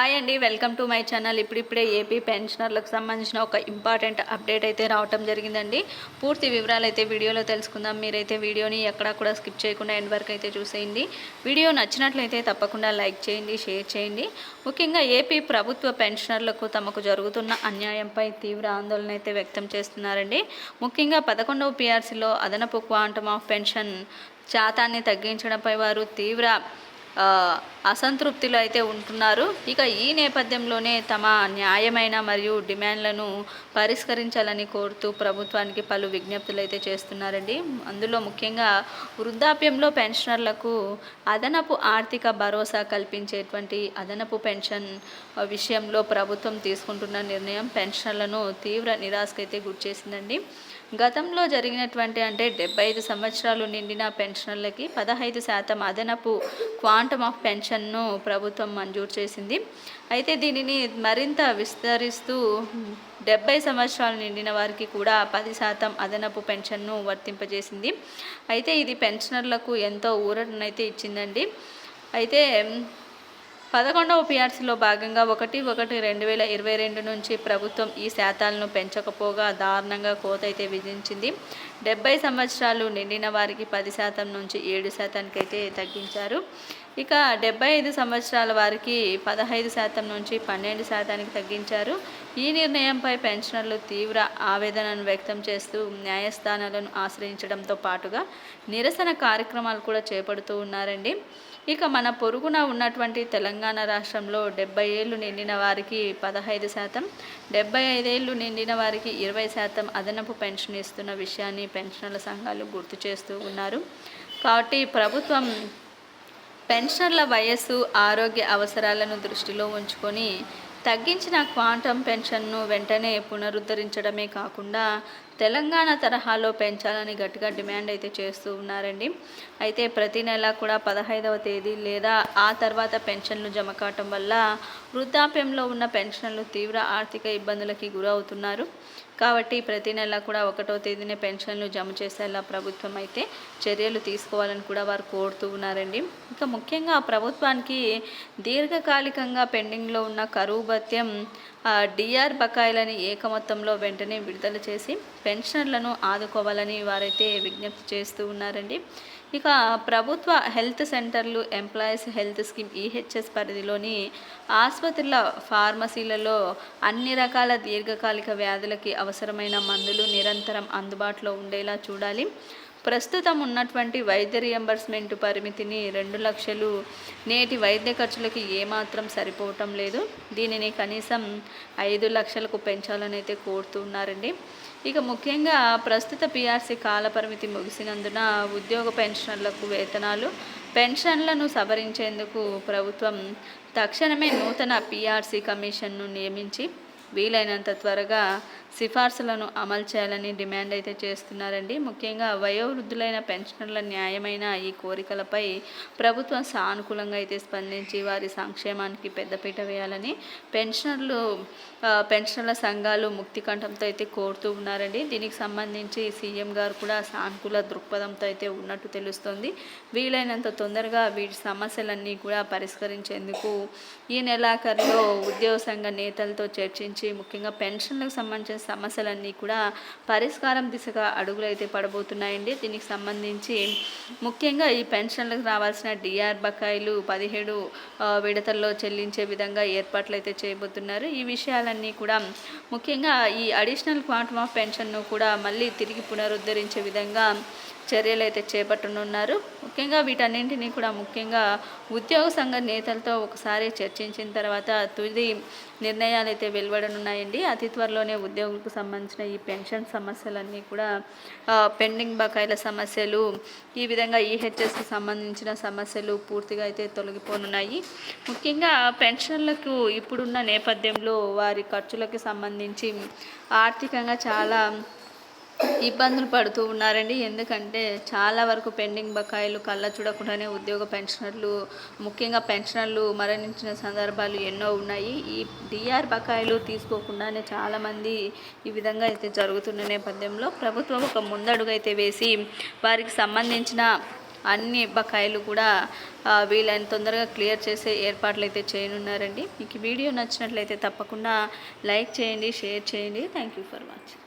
Hi అండి welcome to my channel ఇప్పుడిప్పుడే AP పెన్షనర్లకు సంబంధించిన ఒక ఇంపార్టెంట్ అప్డేట్ అయితే రావటం జరిగిందండి. పూర్తి వివరాలు అయితే వీడియోలో తెలుసుకుందాం. మీరైతే వీడియోని ఎక్కడా కూడా స్కిప్ చేయకుండా ఎండ్ వరకు అయితే చూసేయండి. వీడియో నచ్చినట్లయితే తప్పకుండా లైక్ చేయండి షేర్ చేయండి. ముఖ్యంగా ఏపీ ప్రభుత్వ పెన్షనర్లకు తమకు జరుగుతున్న అన్యాయంపై తీవ్ర ఆందోళన అయితే వ్యక్తం చేస్తున్నారండి. ముఖ్యంగా పదకొండవ పిఆర్సీలో అదనపు క్వాంటమ్ ఆఫ్ పెన్షన్ శాతాన్ని తగ్గించడంపై వారు తీవ్ర అసంతృప్తిలో అయితే ఉంటున్నారు. ఇక ఈ నేపథ్యంలోనే తమ న్యాయమైన మరియు డిమాండ్లను పరిష్కరించాలని కోరుతూ ప్రభుత్వానికి పలు విజ్ఞప్తులు అయితే చేస్తున్నారండి. అందులో ముఖ్యంగా వృద్ధాప్యంలో పెన్షనర్లకు అదనపు ఆర్థిక భరోసా కల్పించేటువంటి అదనపు పెన్షన్ విషయంలో ప్రభుత్వం తీసుకుంటున్న నిర్ణయం పెన్షనర్లను తీవ్ర నిరాశకైతే గురిచేసిందండి గతంలో జరిగినటువంటి అంటే డెబ్బై ఐదు సంవత్సరాలు నిండిన పెన్షనర్లకి పదహైదు శాతం అదనపు క్వాంటమ్ ఆఫ్ పెన్షన్ పెన్షన్ను ప్రభుత్వం మంజూరు చేసింది. అయితే దీనిని మరింత విస్తరిస్తూ డెబ్బై సంవత్సరాలు నిండిన వారికి కూడా పది శాతం అదనపు పెన్షన్ను వర్తింపజేసింది. అయితే ఇది పెన్షనర్లకు ఎంతో ఊరటనైతే ఇచ్చిందండి. అయితే పదకొండవ పిఆర్సీలో భాగంగా ఒకటి ఒకటి రెండు వేల ఇరవై రెండు నుంచి ప్రభుత్వం ఈ శాతాలను పెంచకపోగా దారుణంగా కోత అయితే విధించింది. డెబ్బై సంవత్సరాలు నిండిన వారికి పది శాతం నుంచి ఏడు శాతానికి అయితే తగ్గించారు. ఇక డెబ్బై ఐదు సంవత్సరాల వారికి పదహైదు శాతం నుంచి పన్నెండు శాతానికి తగ్గించారు. ఈ నిర్ణయంపై పెన్షనర్లు తీవ్ర ఆవేదనను వ్యక్తం చేస్తూ న్యాయస్థానాలను ఆశ్రయించడంతో పాటుగా నిరసన కార్యక్రమాలు కూడా చేపడుతూ ఉన్నారండి. ఇక మన పొరుగున ఉన్నటువంటి తెలంగాణ రాష్ట్రంలో డెబ్బై ఏళ్ళు నిండిన వారికి పదహైదు శాతం డెబ్బై ఐదేళ్ళు నిండిన వారికి ఇరవై శాతం అదనపు పెన్షన్ ఇస్తున్న విషయాన్ని పెన్షనర్ల సంఘాలు గుర్తు చేస్తూ ఉన్నారు. కాబట్టి ప్రభుత్వం పెన్షనర్ల వయస్సు ఆరోగ్య అవసరాలను దృష్టిలో ఉంచుకొని తగ్గించిన క్వాంటమ్ పెన్షన్ను వెంటనే పునరుద్ధరించడమే కాకుండా తెలంగాణ తరహాలో పెంచాలని గట్టిగా డిమాండ్ అయితే చేస్తూ ఉన్నారండి. అయితే ప్రతి నెల కూడా పదహైదవ తేదీ లేదా ఆ తర్వాత పెన్షన్లు జమ కావటం వల్ల వృద్ధాప్యంలో ఉన్న పెన్షన్లు తీవ్ర ఆర్థిక ఇబ్బందులకి గురవుతున్నారు. కాబట్టి ప్రతి నెల కూడా ఒకటో తేదీనే పెన్షన్లు జమ చేసేలా ప్రభుత్వం అయితే చర్యలు తీసుకోవాలని కూడా వారు కోరుతూ ఉన్నారండి. ఇంకా ముఖ్యంగా ప్రభుత్వానికి దీర్ఘకాలికంగా పెండింగ్లో ఉన్న కరువు భత్యం డిఆర్ బకాయిలని ఏకమొత్తంలో వెంటనే విడుదల చేసి పెన్షనర్లను ఆదుకోవాలని వారైతే విజ్ఞప్తి చేస్తూ ఉన్నారండి. ఇక ప్రభుత్వ హెల్త్ సెంటర్లు ఎంప్లాయీస్ హెల్త్ స్కీమ్ ఈహెచ్ఎస్ పరిధిలోని ఆసుపత్రుల ఫార్మసీలలో అన్ని రకాల దీర్ఘకాలిక వ్యాధులకి అవసరమైన మందులు నిరంతరం అందుబాటులో ఉండేలా చూడాలి. ప్రస్తుతం ఉన్నటువంటి వైద్య రియంబర్స్మెంట్ పరిమితిని రెండు లక్షలు నేటి వైద్య ఖర్చులకి ఏమాత్రం సరిపోవటం లేదు. దీనిని కనీసం ఐదు లక్షలకు పెంచాలని అయితే కోరుతూ ఉన్నారండి. ఇక ముఖ్యంగా ప్రస్తుత పిఆర్సీ కాలపరిమితి ముగిసినందున ఉద్యోగ పెన్షనర్లకు వేతనాలు పెన్షన్లను సవరించేందుకు ప్రభుత్వం తక్షణమే నూతన పిఆర్సీ కమిషన్ను నియమించి వీలైనంత త్వరగా సిఫార్సులను అమలు చేయాలని డిమాండ్ అయితే చేస్తున్నారండి. ముఖ్యంగా వయోవృద్ధులైన పెన్షనర్ల న్యాయమైన ఈ కోరికలపై ప్రభుత్వం సానుకూలంగా అయితే స్పందించి వారి సంక్షేమానికి పెద్దపీట వేయాలని పెన్షనర్లు పెన్షనర్ల సంఘాలు ముక్తి కంఠంతో అయితే కోరుతూ ఉన్నారండి. దీనికి సంబంధించి సీఎం గారు కూడా సానుకూల దృక్పథంతో అయితే ఉన్నట్టు తెలుస్తోంది. వీలైనంత తొందరగా వీటి సమస్యలన్నీ కూడా పరిష్కరించేందుకు ఈ నెలాఖరులో ఉద్యోగ సంఘ నేతలతో చర్చించి ముఖ్యంగా పెన్షన్లకు సంబంధించిన సమస్యలన్నీ కూడా పరిష్కారం దిశగా అడుగులు అయితే పడబోతున్నాయండి. దీనికి సంబంధించి ముఖ్యంగా ఈ పెన్షన్లకు రావాల్సిన డిఆర్ బకాయిలు పదిహేడు విడతల్లో చెల్లించే విధంగా ఏర్పాట్లు అయితే చేయబోతున్నారు. ఈ విషయాలన్నీ కూడా ముఖ్యంగా ఈ అడిషనల్ క్వాంటమ్ ఆఫ్ పెన్షన్ను కూడా మళ్ళీ తిరిగి పునరుద్ధరించే విధంగా చర్యలు అయితే చేపట్టనున్నారు. ముఖ్యంగా వీటన్నింటినీ కూడా ముఖ్యంగా ఉద్యోగ సంఘ నేతలతో ఒకసారి చర్చించిన తర్వాత తుది నిర్ణయాలు అయితే వెలువడనున్నాయండి. అతి త్వరలోనే ఉద్యోగులకు సంబంధించిన ఈ పెన్షన్ సమస్యలన్నీ కూడా పెండింగ్ బకాయిల సమస్యలు ఈ విధంగా ఈహెచ్ఎస్కి సంబంధించిన సమస్యలు పూర్తిగా అయితే తొలగిపోనున్నాయి. ముఖ్యంగా పెన్షన్లకు ఇప్పుడున్న నేపథ్యంలో వారి ఖర్చులకు సంబంధించి ఆర్థికంగా చాలా ఇబ్బందులు పడుతూ ఉన్నారండి. ఎందుకంటే చాలా వరకు పెండింగ్ బకాయిలు కళ్ళ చూడకుండానే ఉద్యోగ పెన్షనర్లు ముఖ్యంగా పెన్షనర్లు మరణించిన సందర్భాలు ఎన్నో ఉన్నాయి. ఈ డిఆర్ బకాయిలు తీసుకోకుండానే చాలామంది ఈ విధంగా అయితే జరుగుతున్న నేపథ్యంలో ప్రభుత్వం ఒక ముందడుగైతే వేసి వారికి సంబంధించిన అన్ని బకాయిలు కూడా వీలైన తొందరగా క్లియర్ చేసే ఏర్పాట్లు అయితే చేయనున్నారండి. మీకు వీడియో నచ్చినట్లయితే తప్పకుండా లైక్ చేయండి షేర్ చేయండి. Thank you for watching.